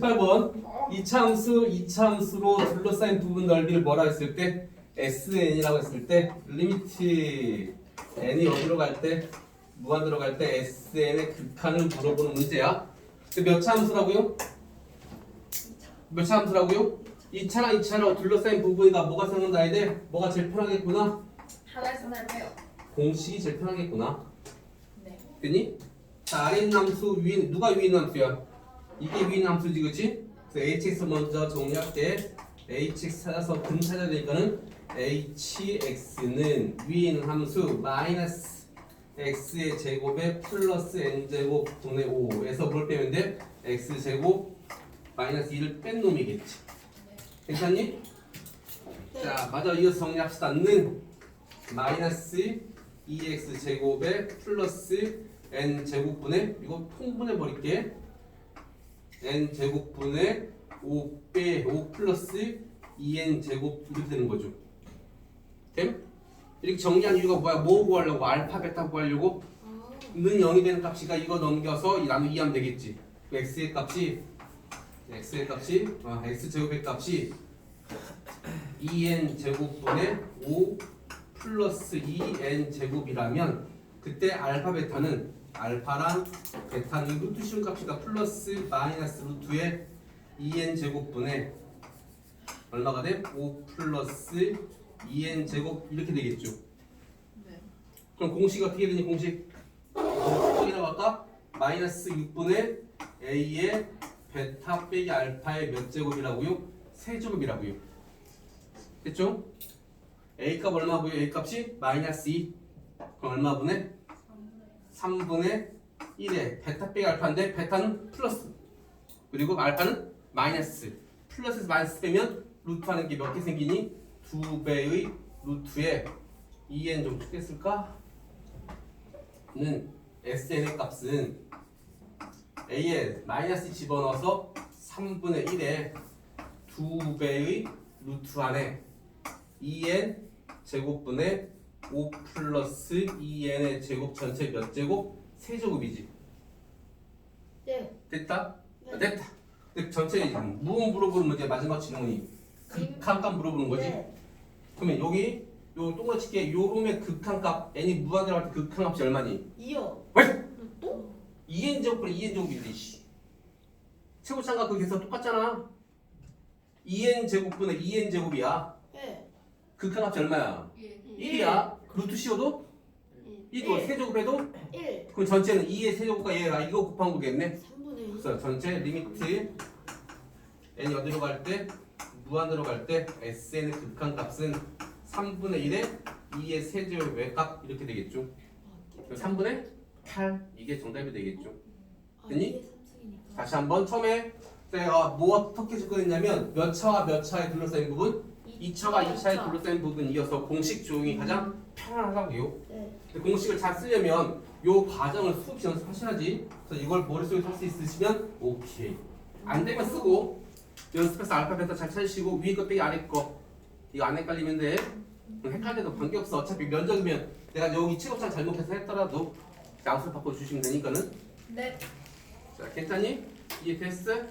18번 이차함수 이차함수로 둘러싸인 부분 넓이를 뭐라 했을 때 SN이라고 했을 때 리미트 n이 어디로 갈 때 무한대로 갈 때 SN의 극한을 물어보는 문제야. 근데 몇차 함수라고요? 몇차 함수라고요? 2차랑 2차로 둘러싸인 부분이가 뭐가 생각나야 돼? 뭐가 제일 편하겠구나? 하나에서 하나를 빼요. 공식이 제일 편하겠구나. 네. 됐니? 자, 아래 있는 함수 위에 누가 있는 함수야? 이게 있는 함수지, 그치? 그래서 hx 먼저 정리할게. hx 찾아서 근 찾아야 되니까는 hx는 있는 함수 마이너스 x의 제곱에 플러스 n 제곱 분의 5에서 뭘 빼면 돼? x 제곱 마이너스 2를 뺀 놈이겠지. 괜찮니? 자, 맞아 이어서 정리합시다. 는 마이너스 2x 제곱에 플러스 n 제곱분의 이거 통분해 버릴게. N 제곱분의 5 빼 5 플러스 2n 제곱 이렇게 되는 거죠. 됨? 이렇게 정리한 이유가 뭐야? 뭐 구하려고? 알파 베타 구하려고? 는 0이 되는 값이가 이거 넘겨서 이 나누기 하면 되겠지. 그 x의 값이 x의 값이 아, x 제곱의 값이 2n 제곱분의 5 플러스 2n 제곱이라면 그때 알파 베타는 알파랑 베타는 루트 쉬운 값이다 플러스 마이너스 루트의 2n 제곱분의 얼마가 돼? 5 플러스 2n 제곱 이렇게 되겠죠. 네. 그럼 공식이 어떻게 되니 공식? 어떻게라고 할까? 마이너스 6분의 a의 베타 빼기 알파의 몇 제곱이라고요? 세제곱이라고요. 됐죠? a 값 얼마고요? a 값이 마이너스 2. 그럼 얼마 분의? 3분의 1에 베타 빼기 알파인데 베타는 플러스. 그리고 알파는 마이너스. 플러스에서 마이너스 빼면 루트 하는 게 몇 개 생기니? 두 배의 루트에 2n 좀 크겠을까? 는 SN의 값은 A에 마이너스 집어넣어서 3분의 1에 두 배의 루트 안에 2n 제곱분의 5 플러스 2n의 제곱 전체 몇 제곱? 세제곱이지. 네. 됐다? 네. 아, 됐다. 근데 전체 무음 물어보는 문제 마지막 질문이 극한값 물어보는 거지. 네. 그러면 여기 요 동그랗게 요 놈의 극한값 n이 무한대로 할 때 극한값이 얼마니? 이요. 왜? 또? 2n 제곱분의 2n 제곱이지 씨. 최고차가 그 계산 똑같잖아 2n 제곱분의 2n 제곱이야 네. 극한값이 얼마야? 1이야? 루트 씌워도? 1이고 세제곱해도? 1. 그럼 전체는 2의 세제곱과 얘가 이거 곱한 거겠네? 3분의 2. 그래서 전체 리미트 n이 어디로 갈 때? 무한으로 갈 때 sn의 극한값은 3분의 1에 2의 세제곱 외값 이렇게 되겠죠? 3분의 8 이게 정답이 되겠죠? 됐니? 다시 한번 처음에 내가 뭐 어떻게 접근했냐면 몇 차와 몇 차에 둘러싸인 부분 2차와 2차에 둘러싸인 부분 이어서 공식 조용히 가장 편안하고요 네. 근데 공식을 잘 쓰려면 요 과정을 수없이 연습하셔야지 그래서 이걸 머릿속에 할수 있으시면 오케이 안 되면 쓰고 연습해서 알파 베타 잘 찾으시고 위에 거 빼기 아래 거 이거 안 헷갈리면 돼 헷갈려도 관계없어 어차피 면적이면 내가 여기 취급장 잘못해서 했더라도 양수를 바꿔주시면 되니까는 네. 자 괜찮니? 이해 됐어? 네.